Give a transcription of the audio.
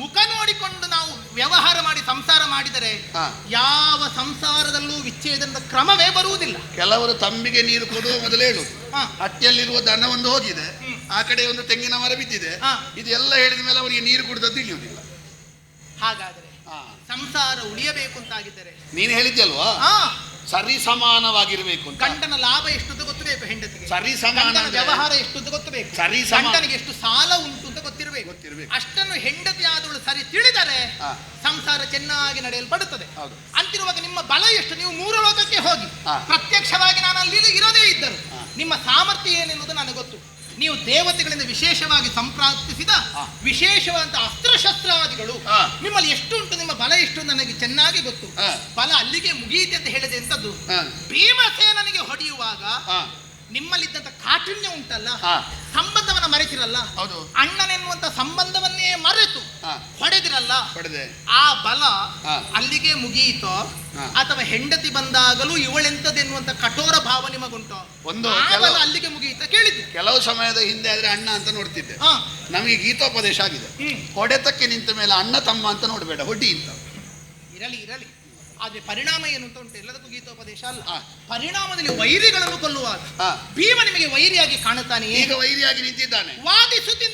ಮುಖ ನೋಡಿಕೊಂಡು ನಾವು ವ್ಯವಹಾರ ಮಾಡಿ ಸಂಸಾರ ಮಾಡಿದರೆ ಹಾ. ಯಾವ ಸಂಸಾರದಲ್ಲೂ ವಿಚ್ಛೇದನದ ಕ್ರಮವೇ ಬರುವುದಿಲ್ಲ ಕೆಲವರು ತಂಬಿಗೆ ನೀರು ಕೊಡುವ ಮೊದಲೇ ಹೇಳುದು ಹಾ. ಹಟ್ಟಿಯಲ್ಲಿರುವ ದನ ಒಂದು ಹೋಗಿದೆ. ಆ ಕಡೆ ಒಂದು ತೆಂಗಿನ ಮರ ಬಿದ್ದಿದೆ ಹಾ. ಇದೆಲ್ಲ ಹೇಳಿದ ಮೇಲೆ ಅವರಿಗೆ ನೀರು ಕುಡಿದದ್ದು ತಿಳಿಯುವುದಿಲ್ಲ ಹಾಗಾದ್ರೆ ಹಾ. ಸಂಸಾರ ಉಳಿಯಬೇಕು ಅಂತಾಗಿದ್ದರೆ ನೀನು ಹೇಳಿದ್ಯಲ್ವಾ ಹಾ ಸರಿ ಸಮಾನವಾಗಿರಬೇಕು ಅಂತ ಗಂಡನ ಲಾಭ ಎಷ್ಟು ಅಂತ ಗೊತ್ತಬೇಕು ಹೆಂಡತಿಗೆ ಸರಿ ಸಮಾನ ಗಂಡನ ಅಂದ್ರೆ- ವ್ಯವಹಾರ ಎಷ್ಟು ಅಂತ ಗೊತ್ತಬೇಕು ಸರಿ ಸಮ- ಗಂಡನಿಗೆ ಎಷ್ಟು ಸಾಲ ಉಂಟು ಅಂತ. ಅಷ್ಟನ್ನು ಹೆಂಡತಿ ಆದವಳು ಸರಿ ತಿಳಿದರೆ ಸಂಸಾರ ಚೆನ್ನಾಗಿ ನಡೆಯಲ್ಪಡುತ್ತದೆ. ಅಂತಿರುವಾಗ ನಿಮ್ಮ ಬಲ ಎಷ್ಟು ನೀವು ಮೂರು ಲೋಕಕ್ಕೆ ಹೋಗಿ ಪ್ರತ್ಯಕ್ಷವಾಗಿ ನಾನು ಅಲ್ಲಿ ಇರೋದೇ ಇದ್ದರು ನಿಮ್ಮ ಸಾಮರ್ಥ್ಯ ಏನೆನ್ನುವುದು ನನಗೆ ಗೊತ್ತು ನೀವು ದೇವತೆಗಳಿಂದ ವಿಶೇಷವಾಗಿ ಸಂಪ್ರಾಪ್ತಿಸಿದ. ವಿಶೇಷವಾದ ಅಸ್ತ್ರಶಸ್ತ್ರಾದಿಗಳು. ನಿಮ್ಮಲ್ಲಿ ಎಷ್ಟು ಉಂಟು ನಿಮ್ಮ ಬಲ ಎಷ್ಟು ನನಗೆ ಚೆನ್ನಾಗಿ ಗೊತ್ತು. ಬಲ ಅಲ್ಲಿಗೆ ಮುಗಿಯಿತೆ ಅಂತ ಹೇಳಿದೆ ಎಂತದ್ದು. ಭೀಮಸೇನನಿಗೆ ಹೊಡೆಯುವಾಗ. ನಿಮ್ಮಲ್ಲಿದ್ದಂತ ಕಾಠಿಣ್ಯ ಉಂಟಲ್ಲ ಹಾ. ಮರೆತಿರಲ್ಲ? ಹೌದು. ಅಣ್ಣನೆನ್ನುವಂತ ಸಂಬಂಧವನ್ನೇ ಮರೆತು ಹಾ. ಹೊಡೆದಿರಲ್ಲ? ಹೊಡೆದೆ. ಆ ಬಲ ಹಾ. ಅಲ್ಲಿಗೆ ಮುಗಿಯಿತೋ? ಹಾ. ಅಥವಾ ಹೆಂಡತಿ ಬಂದಾಗಲೂ ಇವಳೆಂತದೆನ್ನುವಂತ ಕಠೋರ ಭಾವ ನಿಮಗುಂಟೋ? ಒಂದು ಆ ಬಲ ಕೆಲವು- ಅಲ್ಲಿಗೆ ಮುಗಿಯಿತ ಕೇಳಿದ್ದೆ. ಕೆಲವು ಸಮಯದ ಹಿಂದೆ ಆದ್ರೆ ಅಣ್ಣ ಅಂತ ನೋಡ್ತಿದ್ದೆ. ಹಾ. ನಮಗೆ ಗೀತೋಪದೇಶ ಆಗಿದೆ. ಹ್ಮ್. ಹೊಡೆತಕ್ಕೆ ನಿಂತ ಮೇಲೆ ಅಣ್ಣ ತಮ್ಮ ಅಂತ ನೋಡಬೇಡ ಹೊಡಿ ಅಂತ. ಇರಲಿ ಇರಲಿ. ಆದ್ರೆ ಪರಿಣಾಮ ಏನು ಅಂತ ಉಂಟು? ಎಲ್ಲದಕ್ಕೂ ಗೀತೋಪದೇಶ ಅಲ್ಲ. ಪರಿಣಾಮದಲ್ಲಿ ವೈರಿಗಳನ್ನು ಕೊಲ್ಲುವಾಗ ಭೀಮ ನಿಮಗೆ ವೈರಿಯಾಗಿ ಕಾಣುತ್ತಾನೆ ಈಗ ವೈರಿಯಾಗಿ ನಿಂತಿದ್ದಾನೆ. ವಾದಿಸುತ್ತಿಂತು